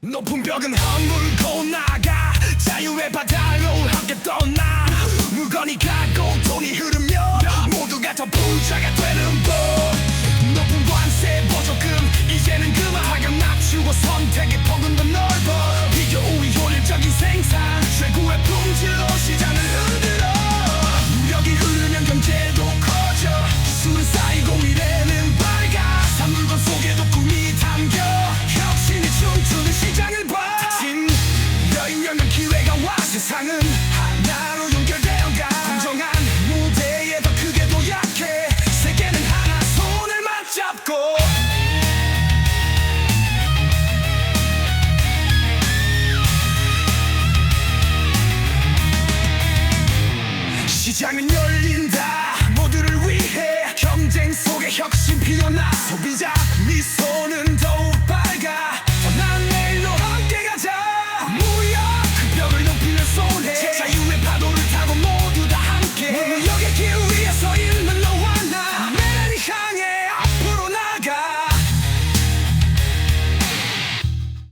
높은 벽은 허물고 나가 자유의 바다로 함께 떠나 물건이 가고 돈이 흐르며 모두가 더 부자가 되는 법. 높은 관세 보조금 이제는 그만 가격 낮추고 선택의 폭을 무대가와 세상은 하나로 연결되어가. 공정한 무대에 더 크게 도약해. 세계는 하나 손을 맞잡고. 시장은 열린다. 모두를 위해 경쟁 속에 혁신 피어나. 소비자 미소는 더